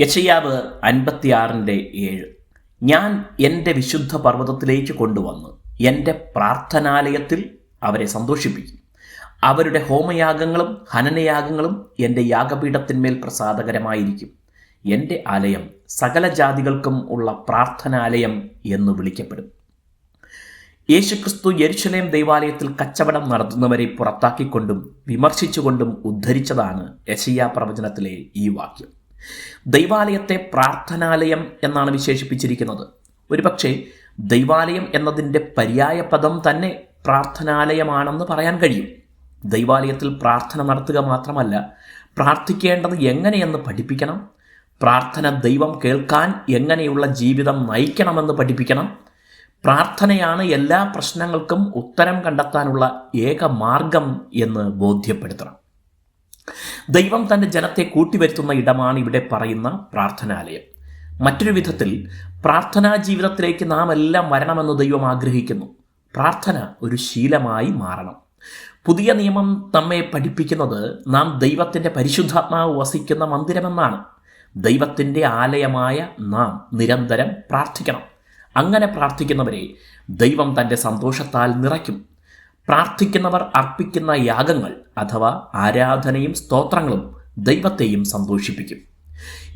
യശയാവ് അൻപത്തിയാറിന്റെ ഏഴ്. ഞാൻ എന്റെ വിശുദ്ധ പർവതത്തിലേക്ക് കൊണ്ടുവന്ന് എന്റെ പ്രാർത്ഥനാലയത്തിൽ അവരെ സന്തോഷിപ്പിക്കും. അവരുടെ ഹോമയാഗങ്ങളും ഹനനയാഗങ്ങളും എന്റെ യാഗപീഠത്തിന്മേൽ പ്രസാദകരമായിരിക്കും. എന്റെ ആലയം സകല ജാതികൾക്കും ഉള്ള പ്രാർത്ഥനാലയം എന്ന് വിളിക്കപ്പെടും. യേശുക്രിസ്തു യെരുശലേം ദൈവാലയത്തിൽ കച്ചവടം നടത്തുന്നവരെ പുറത്താക്കിക്കൊണ്ടും വിമർശിച്ചുകൊണ്ടും ഉദ്ധരിച്ചതാണ് യശയ്യ പ്രവചനത്തിലെ ഈ വാക്യം. ദൈവാലയത്തെ പ്രാർത്ഥനാലയം എന്നാണ് വിശേഷിപ്പിച്ചിരിക്കുന്നത്. ഒരുപക്ഷെ ദൈവാലയം എന്നതിന്റെ പര്യായ പദം തന്നെ പ്രാർത്ഥനാലയമാണെന്ന് പറയാൻ കഴിയും. ദൈവാലയത്തിൽ പ്രാർത്ഥന നടത്തുക മാത്രമല്ല പ്രാർത്ഥിക്കേണ്ടത് എങ്ങനെയെന്ന് പഠിപ്പിക്കണം പ്രാർത്ഥന ദൈവം കേൾക്കാൻ എങ്ങനെയുള്ള ജീവിതം നയിക്കണമെന്ന് പഠിപ്പിക്കണം പ്രാർത്ഥനയാണ് എല്ലാ പ്രശ്നങ്ങൾക്കും ഉത്തരം കണ്ടെത്താനുള്ള ഏക മാർഗം എന്ന് ബോധ്യപ്പെടുത്തണം. ദൈവം തന്റെ ജനത്തെ കൂട്ടിവരുത്തുന്ന ഇടമാണ് ഇവിടെ പറയുന്ന പ്രാർത്ഥനാലയം. മറ്റൊരു വിധത്തിൽ പ്രാർത്ഥനാ ജീവിതത്തിലേക്ക് നാം എല്ലാം വരണമെന്ന് ദൈവം ആഗ്രഹിക്കുന്നു. പ്രാർത്ഥന ഒരു ശീലമായി മാറണം. പുതിയ നിയമം നമ്മെ പഠിപ്പിക്കുന്നത് നാം ദൈവത്തിന്റെ പരിശുദ്ധാത്മാവ് വസിക്കുന്ന മന്ദിരമെന്നാണ്. ദൈവത്തിന്റെ ആലയമായ നാം നിരന്തരം പ്രാർത്ഥിക്കണം. അങ്ങനെ പ്രാർത്ഥിക്കുന്നവരെ ദൈവം തന്റെ സന്തോഷത്താൽ നിറയ്ക്കും. പ്രാർത്ഥിക്കുന്നവർ അർപ്പിക്കുന്ന യാഗങ്ങൾ അഥവാ ആരാധനയും സ്തോത്രങ്ങളും ദൈവത്തെയും സന്തോഷിപ്പിക്കും.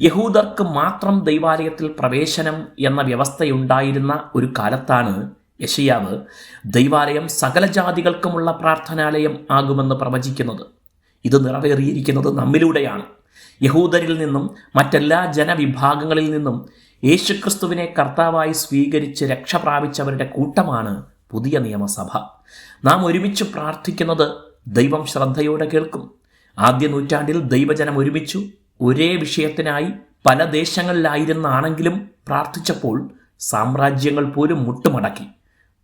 യഹൂദർക്ക് മാത്രം ദൈവാലയത്തിൽ പ്രവേശനം എന്ന വ്യവസ്ഥയുണ്ടായിരുന്ന ഒരു കാലത്താണ് യശയാവ് ദൈവാലയം സകല ജാതികൾക്കുമുള്ള പ്രാർത്ഥനാലയം ആകുമെന്ന് പ്രവചിക്കുന്നത്. ഇത് നിറവേറിയിരിക്കുന്നത് നമ്മിലൂടെയാണ്. യഹൂദരിൽ നിന്നും മറ്റെല്ലാ ജനവിഭാഗങ്ങളിൽ നിന്നും യേശുക്രിസ്തുവിനെ കർത്താവായി സ്വീകരിച്ച് രക്ഷ പ്രാപിച്ചവരുടെ കൂട്ടമാണ് പുതിയ നിയമസഭ. നാം ഒരുമിച്ച് പ്രാർത്ഥിക്കുന്നത് ദൈവം ശ്രദ്ധയോടെ കേൾക്കും. ആദ്യ നൂറ്റാണ്ടിൽ ദൈവജനം ഒരുമിച്ചു ഒരേ വിഷയത്തിനായി പല ദേശങ്ങളിലായിരുന്നാണെങ്കിലും പ്രാർത്ഥിച്ചപ്പോൾ സാമ്രാജ്യങ്ങൾ പോലും മുട്ടുമടക്കി.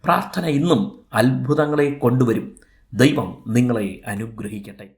പ്രാർത്ഥന ഇന്നും അത്ഭുതങ്ങളെ കൊണ്ടുവരും. ദൈവം നിങ്ങളെ അനുഗ്രഹിക്കട്ടെ.